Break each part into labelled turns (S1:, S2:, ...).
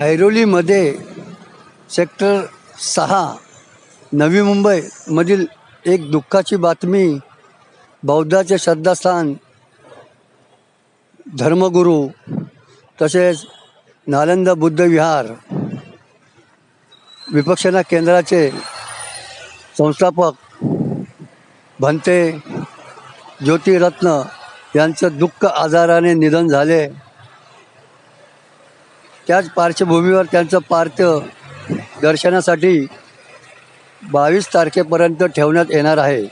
S1: ऐरोलीमध्ये sector सहा नवी मुंबईमधील एक दुःखाची बातमी बौद्धाचे श्रद्धास्थान धर्मगुरू तसेच नालंदा बुद्ध विहार विपक्षना केंद्राचे संस्थापक भंते ज्योतिरत्न यांचं दुःख आजाराने निधन झाले. त्याच पार्श्वभूमीवर त्यांचं पार्थ दर्शनासाठी बावीस तारखेपर्यंत ठेवण्यात येणार आहे.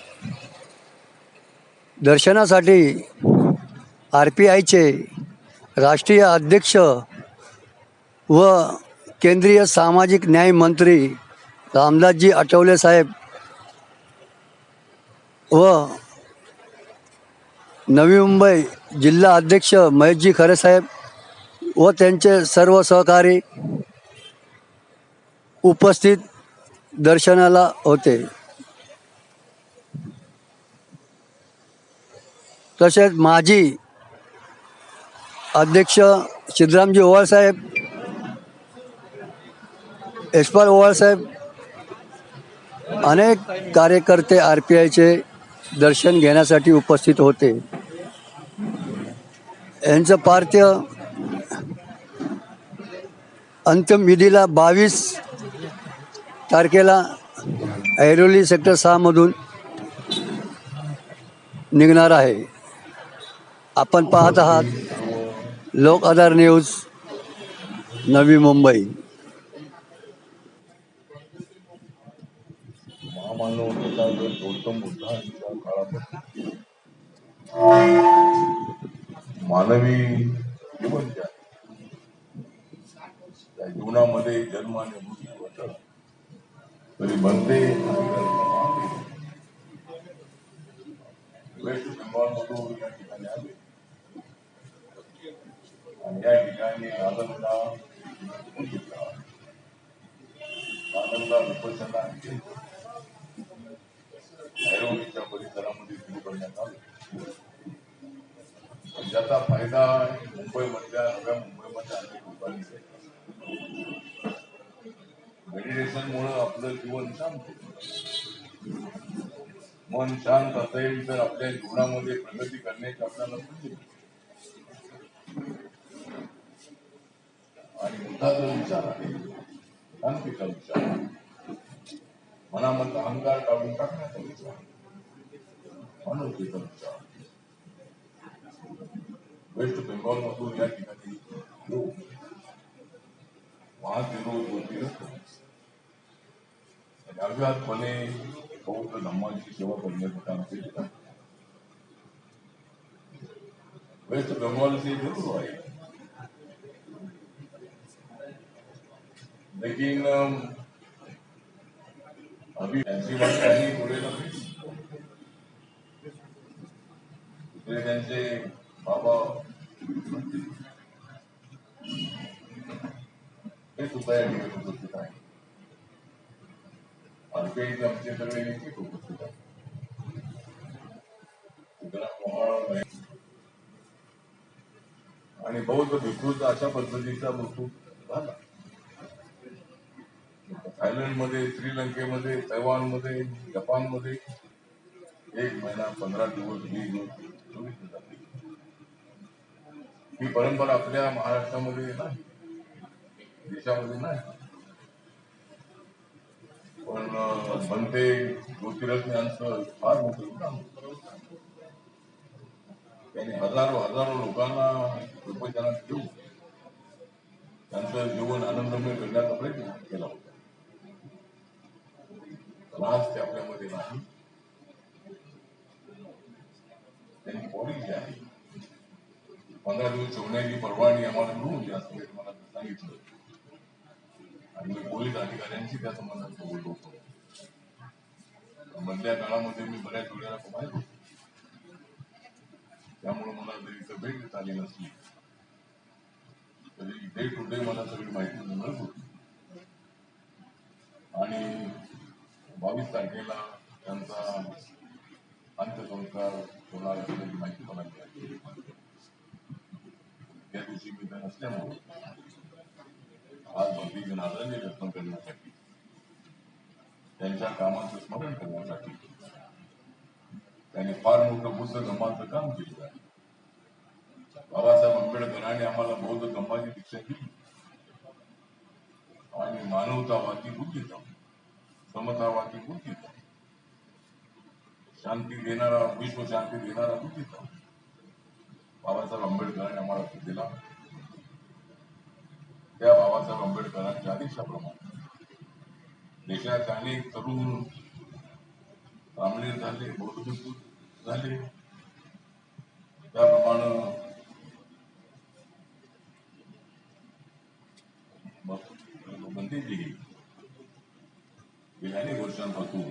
S1: दर्शनासाठी आर पी आयचे राष्ट्रीय अध्यक्ष व केंद्रीय सामाजिक न्याय मंत्री रामदासजी आठवले साहेब व नवी मुंबई जिल्हा अध्यक्ष महेशजी खरे साहेब व त्यांचे सर्व सहकारी उपस्थित दर्शनाला होते. तसेच माजी अध्यक्ष सिद्धरामजी ओवाळसाहेब यशपाल ओवाळसाहेब अनेक कार्यकर्ते आर पी आयचे दर्शन घेण्यासाठी उपस्थित होते. यांचं पार्थिव अंतिम विधीला बावीस तारखेला ऐरोली सेक्टर सहामधून निघणार आहे. आपण पाहत आहात लोक आधार न्यूज नवी मुंबई.
S2: गौतम बुद्धांच्या मानवी जीवन जीवनामध्ये जन्म आणि मृत्यू होत. तरी बनते वेस्ट बेंगॉलमधून या ठिकाणी आले. आणि या ठिकाणी नालंदा बघितला. नालंदा ऐरोलीच्या परिसरामध्ये सुरू करण्यात आले. पण ज्याचा फायदा मुंबईमधल्या नव्या मुंबईमधल्या अनेक लोकांनी मेडिटेशनमुळं आपलं जीवन शांत मन शांत असेल तर आपल्या जीवनामध्ये प्रगती करण्याची आपल्याला संधी आणि मोठा जो विचार आहे शांतीचा विचार मनामध्ये अहंकार काढून टाकण्याचा विचार मानवतेचा विचार वेस्ट बेंगॉल मधून या ठिकाणी लोक वहाचे रोज होती अज्ञातपणे बौद्ध धर्माची सेवा करण्याचं काम केलं वेस्ट जरूर आहे लेकिन अभी ऐसी बात काही पुढे त्यांचे बाबा हे सुद्धा या ठिकाणी उपस्थित आहे आरपीआयचे आमचे उपस्थित आहे आणि बौद्ध भिक्षूचा अशा पद्धतीचा मृत्यू झाला. थायलंडमध्ये श्रीलंकेमध्ये तैवानमध्ये जपानमध्ये एक महिना पंधरा दिवस वीस दिवस चोवीस जाते ही परंपरा आपल्या महाराष्ट्रामध्ये नाही देशामध्ये नाही. पण संते बनते ज्योतिरत्न यांचं फार मोठं काम त्यांनी हजारो हजारो लोकांना उपचारात घेऊन त्यांचं जीवन आनंदमय करण्याचा प्रयत्न केला होता. पण आज ते आपल्यामध्ये नाही. त्यांची बॉडी जी आहे. पंधरा दिवस जेवण्याची परवानगी आम्हाला मिळून द्या असं तुम्हाला सांगितलं. आणि पोलीस अधिकाऱ्यांशी त्या संबंधात बोललो होतो. मधल्या काळामध्ये मी बऱ्याच वेळेला बाहेर होतो. त्यामुळे मला जरी इथं भेट देता आली नसली तरी डे टू डे मला सगळी माहिती मिळत होती. आणि बावीस तारखेला त्यांचा अंत्यसंस्कार होणार असल्याची माहिती मला मिळाली. त्या दिवशी मी नसल्यामुळे एक आदरांजली जतन करण्यासाठी त्यांच्या कामाचं स्मरण करण्यासाठी त्यांनी फार मोठं बुद्ध धम्माचं काम केलं आहे. बाबासाहेब आंबेडकरांनी आम्हाला बौद्ध धम्माची दीक्षा दिली. आणि मानवतावादी बुद्धिजम समतावादी बुद्धिजम शांती देणारा विश्व शांती देणारा बुद्धिजम बाबासाहेब आंबेडकरांनी आम्हाला दिला. बाबासाहेब आंबेडकरांच्या आदेशाप्रमाणे. देशाचे अनेक तरुण रामलीर झाले बौद्ध झाले. त्याप्रमाणे बंदीजी गेल्या अनेक वर्षांपासून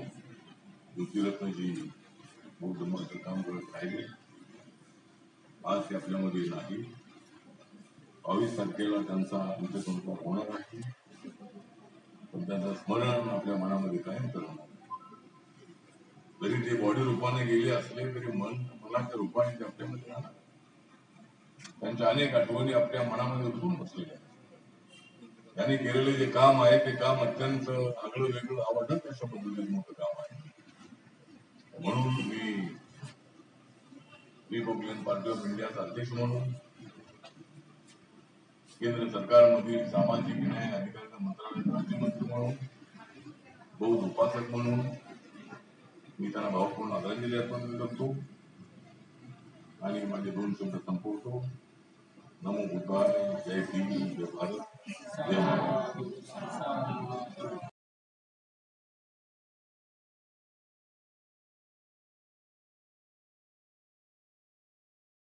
S2: ज्योतिरत्नजी बौद्ध धर्माचं काम करत राहिले. आज ते आपल्यामध्ये नाही. बावीस तारखेला त्यांचा अंत्यसंस्कार होणार आहे. पण त्यांचं स्मरण आपल्या मनामध्ये कायम करणार जरी ते बॉडी रूपाने गेले असले तरी मन मनाच्या रूपाने ते आपल्यामध्ये राहणार. त्यांच्या अनेक आठवणी आपल्या मनामध्ये रुजून बसलेल्या त्यांनी केलेले जे काम आहे ते काम अत्यंत आगळं वेगळं आवडत अशा पद्धतीचं मोठं काम आहे. म्हणून मी रिपब्लिकन पार्टी ऑफ इंडियाचा अध्यक्ष म्हणून केंद्र सरकारमधील सामाजिक न्याय अधिकारिता मंत्रालयात राज्यमंत्री म्हणून बौद्ध उपासक म्हणून मी त्यांना भावपूर्ण आदरांजली अर्पण करतो. आणि माझे दोन शब्द संपवतो. नमो बुद्धाय जय भीम जय भारत